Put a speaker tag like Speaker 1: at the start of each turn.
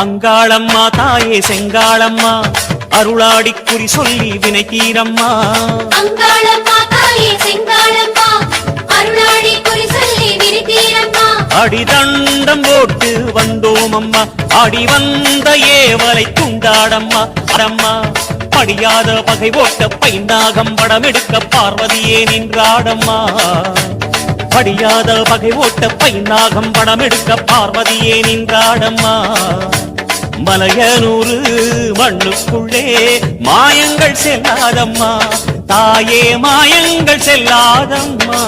Speaker 1: அங்காளம்மா தாயே செங்காளம்மா அருளாடி குறி சொல்லி வினை தீரம்மா அடிதண்டம் போட்டு வந்தோம் அம்மா அடி வந்த ஏவலை துண்டாடம்மா அரம்மா படியாத பகை ஓட்ட பைந்தாகம் படம் எடுக்க பார்வதியே நின்றாடம்மா. படியாத பகை ஓட்ட பைநாகம் படம் எடுக்க பார்வதியே நின்றாடம்மா. மலையனூறு மண்ணுக்குள்ளே மாயங்கள் செல்லாதம்மா. தாயே மாயங்கள் செல்லாதம்மா.